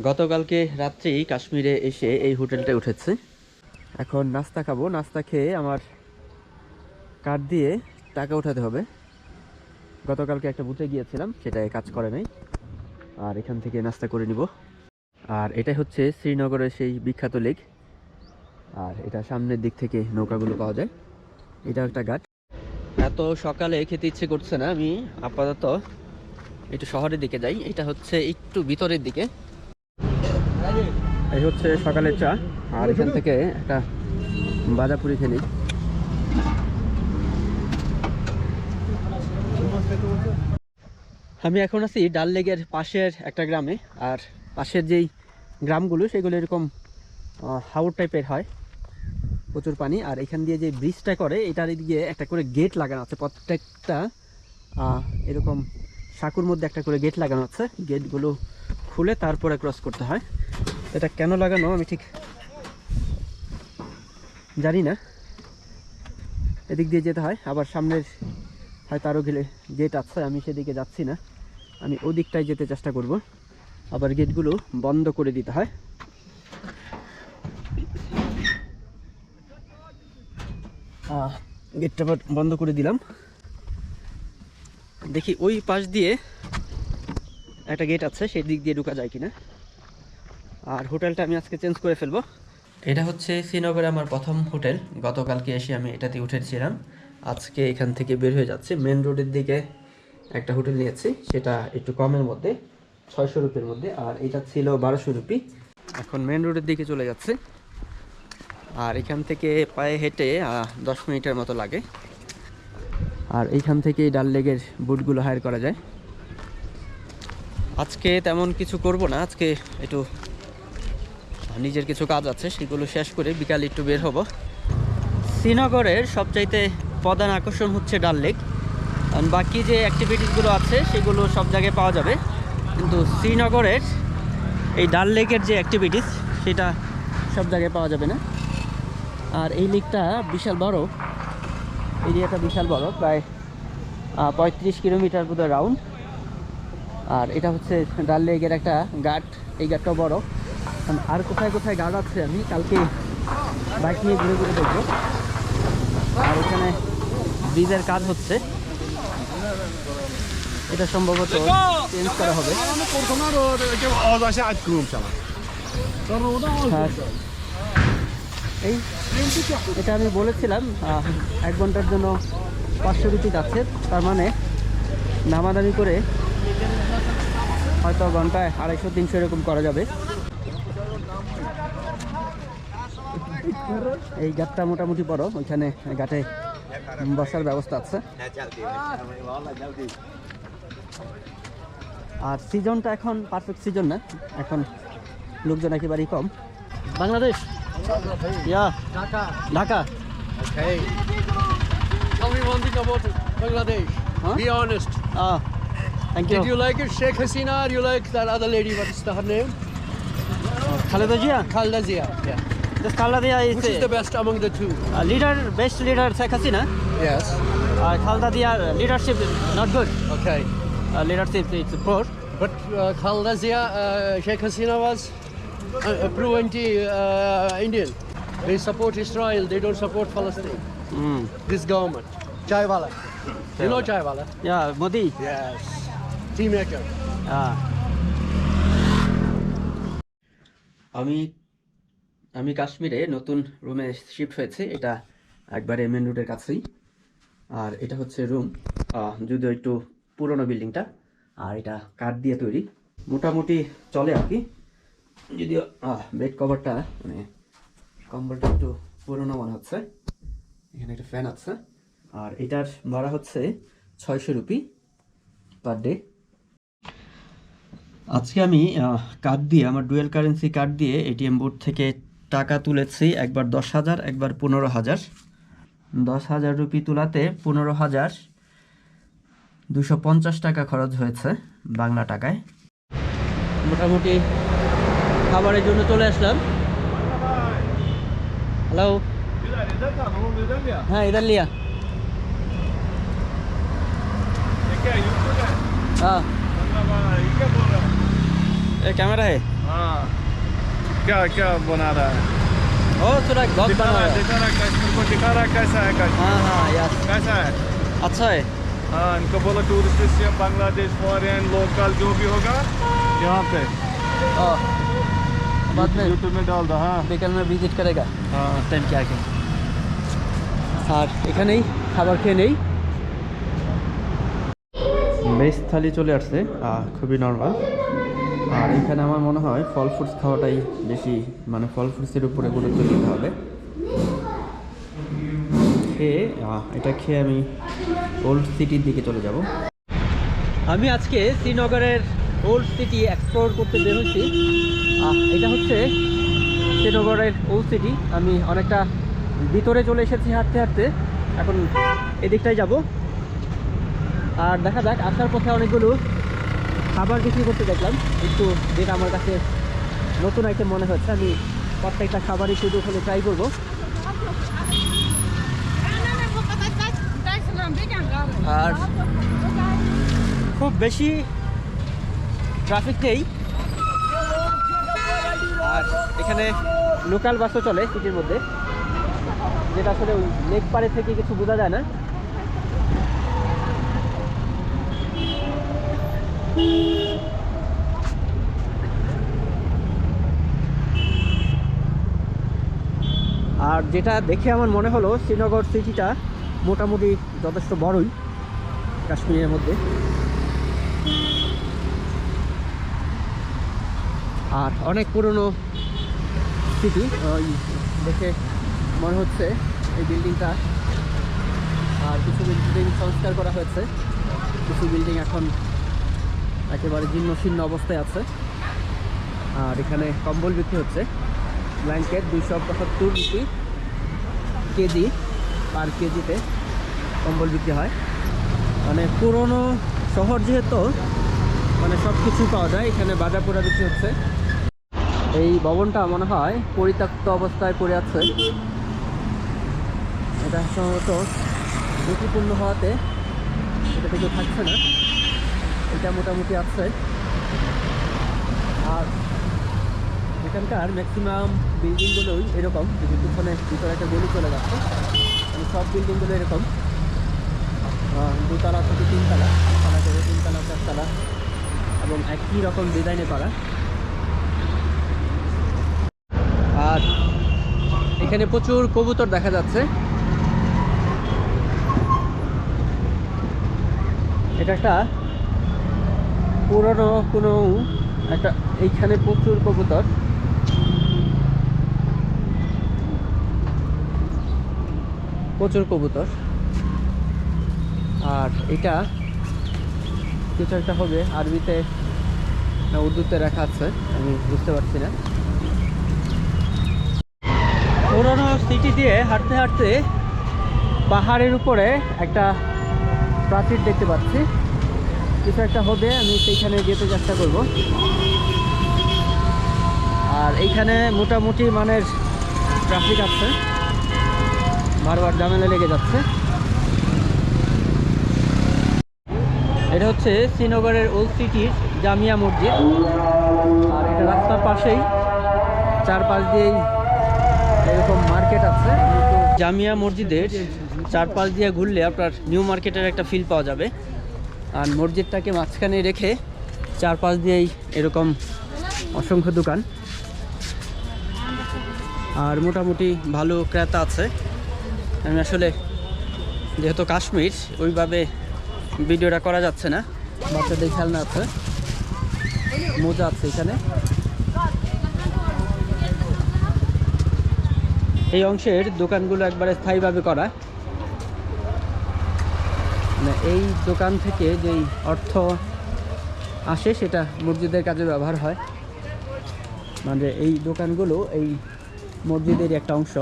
গতকালকে রাত্রি কাশ্মীরে এসে এই হোটেলটায় উঠেছে। এখন নাস্তা খাব। নাস্তা খেয়ে আমার কার্ড দিয়ে টাকা উঠাতে হবে। গতকালকে একটা বুথে গিয়েছিলাম, সেটায় কাজ করে নাই। আর এখান থেকে নাস্তা করে নিব। আর এটাই হচ্ছে শ্রীনগরের সেই বিখ্যাত লেক। আর এটা সামনের দিক থেকে নৌকাগুলো পাওয়া যায়। এটা একটা ঘাট। এত সকালে খেতে ইচ্ছে করছে না। আমি আপাতত একটু শহরের দিকে যাই। এটা হচ্ছে একটু ভিতরের দিকে। এই হচ্ছে সকালের চা, আর এখান থেকে একটা বাজাপুরি নিই। আমি এখন আছি ডাল লেগের পাশের একটা গ্রামে, আর পাশের যেই গ্রামগুলো, সেগুলো এরকম হাউড টাইপের হয়, প্রচুর পানি, আর এখান দিয়ে যে ব্রিজটা করে, এটার দিকে একটা করে গেট লাগানো আছে। প্রত্যেকটা এরকম সাঁকুর মধ্যে একটা করে গেট লাগানো আছে। গেটগুলো খুলে তারপরে ক্রস করতে হয়। এটা কেন লাগানো? আমি ঠিক জানি না। এদিক দিয়ে যেতে হয়, আবার সামনের হয়তো আরও গেলে গেট আছে, আমি সেদিকে যাচ্ছি না। আমি ওদিকটায় যেতে চেষ্টা করব। আবার গেটগুলো বন্ধ করে দিতে হয়। গেটটা বন্ধ করে দিলাম। দেখি ওই পাশ দিয়ে একটা গেট আছে, সেই দিক দিয়ে ঢোকা যায় কিনা। আর হোটেলটা আমি আজকে চেঞ্জ করে ফেলব। এটা হচ্ছে শ্রীনগরে আমার প্রথম হোটেল। গতকালকে এসে আমি এটাতে উঠেছিলাম। আজকে এখান থেকে বের হয়ে যাচ্ছে। মেন রোডের দিকে একটা হোটেল নিয়েছি। সেটা একটু কমের মধ্যে, ছয়শো রুপির মধ্যে। আর এটা ছিল বারোশো রুপি। এখন মেন রোডের দিকে চলে যাচ্ছে। আর এখান থেকে পায়ে হেঁটে দশ মিনিটের মতো লাগে। আর এইখান থেকেই ডাল লেগের বুটগুলো হায়ার করা যায়। আজকে তেমন কিছু করব না। আজকে একটু নিজের কিছু কাজ আছে, সেগুলো শেষ করে বিকালে একটু বের হব। শ্রীনগরের সবচাইতে প্রধান আকর্ষণ হচ্ছে ডাল লেক। বাকি যে অ্যাক্টিভিটিসগুলো আছে, সেগুলো সব জায়গায় পাওয়া যাবে। কিন্তু শ্রীনগরের এই ডাল লেকের যে অ্যাক্টিভিটিস সেটা সব জায়গায় পাওয়া যাবে না। আর এই লেকটা বিশাল বড়। এরিয়াটা বিশাল বড়, প্রায় পঁয়ত্রিশ কিলোমিটার বোধহয় রাউন্ড আর এটা হচ্ছে ডাল লেকের একটা ঘাট, এই ঘাটটাও বড়। আর কোথায় কোথায় ঘাট আছে আমি কালকে বাইক নিয়ে ঘুরে ঘুরে দেখব। আর এখানে ব্রিজের কাজ হচ্ছে। এটা সম্ভবত চেঞ্জ করা হবে। এই, এটা আমি বলেছিলাম এক ঘণ্টার জন্য পাঁচশো রুপি যাচ্ছে। তার মানে নামাদামি করে হয়তো ঘন্টায় আড়াইশো, তিনশো এরকম করা যাবে। এই গাতটা মোটামুটি বড় ওইখানে গাতে বসার ব্যবস্থা আছে। আর সিজনটা এখন পারফেক্ট সিজন না এখন লোকজন একেবারেই কম। Bangladesh? Dhaka. Khaleda Zia? Khaleda Zia This is. Which is the best among the two? Uh, leader, best leader Sheikh Hasina. Yes. Uh, uh, leadership is not good. Okay. Uh, leadership is poor. But uh, Khalda uh, Sheikh Hasina was uh, a, a pro anti Indian. They support Israel, they don't support Palestine. Mm. This government. Chaiwala. You know Chaiwala? Yeah, Modi. Yes. Team maker. Ah. আমি আমি কাশ্মীরে নতুন রুমে shift হয়েছে। এটা একবারে main রোডের কাছেই। আর এটা হচ্ছে রুম যদিও একটু পুরনো বিল্ডিংটা আর এটা কাঠ দিয়ে তৈরি। মোটামুটি চলে আর কি। যদিও বেড কভারটা মানে কম্বলটা একটু পুরনো মনে হচ্ছে। এখানে একটা ফ্যান আছে। আর এটার ভাড়া হচ্ছে ছয়শো রুপি পার ডে আজকে আমি কার্ড দিয়ে, আমার ডুয়েল কারেন্সি কার্ড দিয়ে এটিএম বোর্ড থেকে টাকা তুলেছি একবার দশ হাজার একবার পনেরো হাজার দশ হাজার রুপি তোলাতে পনেরো হাজার দুশো পঞ্চাশ টাকা খরচ হয়েছে বাংলা টাকায় মোটামুটি খাবারের জন্য চলে আসলাম হ্যালো হ্যাঁ ইধার লিয়া हाँ ये कैमरा है हाँ क्या क्या बना रहा है ओ थोड़ा गॉड दिखा बना रहा है रहा है दिखा रहा है कश्मीर को दिखा रहा है कैसा है कश्मीर हाँ हाँ यस कैसा है अच्छा है हाँ इनको बोलो टूरिस्ट या बांग्लादेश फॉरेन लोकल जो भी होगा यहाँ पे ओ बाद में यूट्यूब में डाल दो हाँ বিকেল में ভিজিট करेगा हाँ টাইম কে আগে আর এখানেই খাবার খেয়ে নেই বেশ থালি চলে আসছে আহ, খুবই নর্মাল আর এখানে আমার মনে হয় ফল ফ্রুটস খাওয়াটাই বেশি মানে ফল ফ্রুটসের উপরে গুরুত্ব দিতে হবে। খেয়ে এটা খেয়ে আমি ওল্ড সিটির দিকে চলে যাব। আমি আজকে শ্রীনগরের ওল্ড সিটি এক্সপ্লোর করতে বের আহ, এটা হচ্ছে শ্রীনগরের ওল্ড সিটি। আমি অনেকটা ভিতরে চলে এসেছি হাঁটতে হাঁটতে। এখন এদিকটাই যাব। আর দেখা যাক আসার পথে অনেকগুলো খাবার বিক্রি করতে দেখলাম একটু যেটা আমার কাছে নতুন আইটেম মনে হচ্ছে, আমি প্রত্যেকটা খাবারই শুধু হলে ট্রাই করব। আর খুব বেশি ট্রাফিক নেই। আর এখানে লোকাল বাসও চলে সিটির মধ্যে। যেটা আসলে ওই লেক পাড়ে থেকে কিছু বোঝা যায় না। আর যেটা দেখে আমার মনে হলো, শ্রীনগর সিটিটা মোটামুটি যথেষ্ট বড়ই কাশ্মীরের মধ্যে। আর অনেক পুরনো সিটি, ওই দেখে মনে হচ্ছে এই বিল্ডিংটা। আর কিছু বিল্ডিং সংস্কার করা হয়েছে। কিছু বিল্ডিং এখন একেবারে জীর্ণ শীর্ণ অবস্থায় আছে। আর এখানে কম্বল বিক্রি হচ্ছে। ব্ল্যাঙ্কেট দুইশো পঁচাত্তর রুপি কেজি পার কেজিতে কম্বল বিক্রি হয়। মানে পুরনো শহর যেহেতু মানে সব কিছু পাওয়া যায়। এখানে বাজার পোড়া বিক্রি হচ্ছে। এই ভবনটা মনে হয় পরিত্যক্ত অবস্থায় পড়ে আছে। এটা সম্ভবত ঝুঁকিপূর্ণ হওয়াতে এটা থেকে থাকছে না। এটা মোটামুটি আছে আর এখানকার ম্যাক্সিমাম বিল্ডিংগুলোই এরকম। যদি ভিতরে একটা গলি চলে যাচ্ছে। মানে সব বিল্ডিংগুলো এরকম। দুতলা থেকে তিনতলা। তলা থেকে তিনতলা, চারতলা। এবং একই রকম ডিজাইনে করা। আর এখানে প্রচুর কবুতর দেখা যাচ্ছে। এটা একটা পুরনো কোনো একটা এইখানে প্রচুর কবুতর। প্রচুর কবুতর। আর এটা কিছু একটা হবে আরবিতে না উর্দুতে রাখা আছে, আমি বুঝতে পারছি না। পুরনো সিটি দিয়ে হাঁটতে হাঁটতে পাহাড়ের উপরে একটা প্রাচীর দেখতে পাচ্ছি। কিছু একটা হবে, আমি সেইখানে যেতে চেষ্টা করব। আর এইখানে মোটামুটি মানের ট্রাফিক আছে। বারবার ঝামেলা লেগে যাচ্ছে। এটা হচ্ছে শ্রীনগরের ওল্ড সিটির জামিয়া মসজিদ। আর এটা রাস্তার পাশেই, চারপাশ দিয়েই এরকম মার্কেট আছে। জামিয়া মসজিদের চারপাশ দিয়ে ঘুরলে আপনার নিউ মার্কেটের একটা ফিল পাওয়া যাবে। আর মসজিদটাকে মাঝখানে রেখে চারপাশ দিয়েই এরকম অসংখ্য দোকান। আর মোটামুটি ভালো ক্রেতা আছে। আমি আসলে, যেহেতু কাশ্মীর, ওইভাবে ভিডিওটা করা যাচ্ছে না। বাচ্চাদের খেলনা আছে। মোজা আছে এখানে। এই অংশের দোকানগুলো একবারে স্থায়ীভাবে করা। এই দোকান থেকে যেই অর্থ আসে, সেটা মসজিদের কাজে ব্যবহার হয়। মানে এই দোকানগুলো এই মসজিদের একটা অংশ।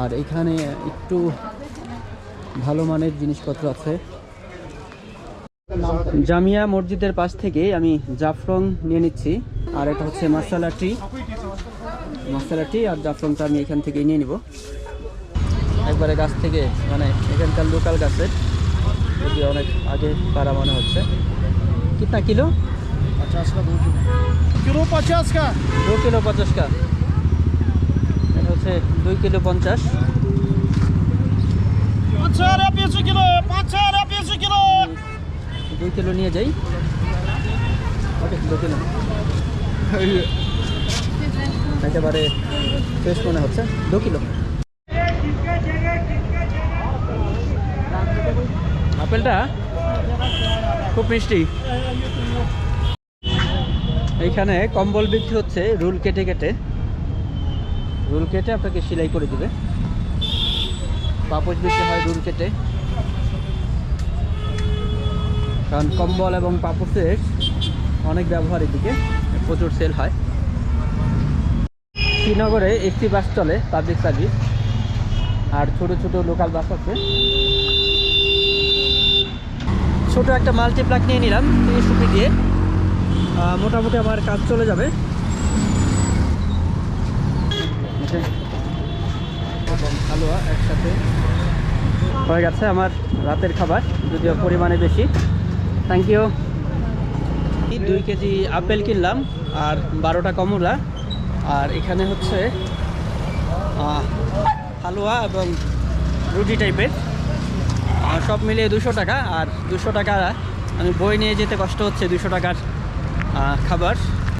আর এখানে একটু ভালো মানের জিনিসপত্র আছে। জামিয়া মসজিদের পাশ থেকে আমি জাফরং নিয়ে নিচ্ছি। আর এটা হচ্ছে মাসালা টি। মশলা টি আর জাফরংটা আমি এখান থেকে নিয়ে নিব। একবারে গাছ থেকে মানে এখানকার লোকাল গাছের। যদি অনেক আগে পারা মনে হচ্ছে কিতা কিলো पचास का दो किलो किलो पचास का দু কিলো পঞ্চাশ কা এটা হচ্ছে দুই কিলো পঞ্চাশ पाँच सौ रुपये बीस किलो पाँच सौ रुपये बीस किलो দুই কিলো নিয়ে যাই ওকে দু কিলো একেবারে ফ্রেশ মনে হচ্ছে দু কিলো আপেলটা খুব মিষ্টি। এইখানে কম্বল বিক্রি হচ্ছে রুল কেটে কেটে। রুল কেটে আপনাকে সেলাই করে দিবে। পাপোশ বিক্রি হয় রুল কেটে। কারণ কম্বল এবং পাপোশের অনেক ব্যবহার এদিকে প্রচুর সেল হয়। শ্রীনগরে এসটি বাস চলে পাবলিক সার্ভিস আর ছোট ছোট লোকাল বাস আছে। ছোট একটা মাল্টিপ্লাক নিয়ে নিলাম তিরিশ রুপি দিয়ে। মোটামুটি আমার কাজ চলে যাবে। হালুয়া একসাথে। হয়ে গেছে আমার রাতের খাবার যদিও পরিমাণে বেশি। থ্যাংক ইউ দুই কেজি আপেল কিনলাম আর বারোটা কমলা। আর এখানে হচ্ছে হালুয়া এবং রুটি টাইপের সব মিলিয়ে দুশো টাকা, আর দুশো টাকা আমি বই নিয়ে যেতে কষ্ট হচ্ছে দুশো টাকার খাবার।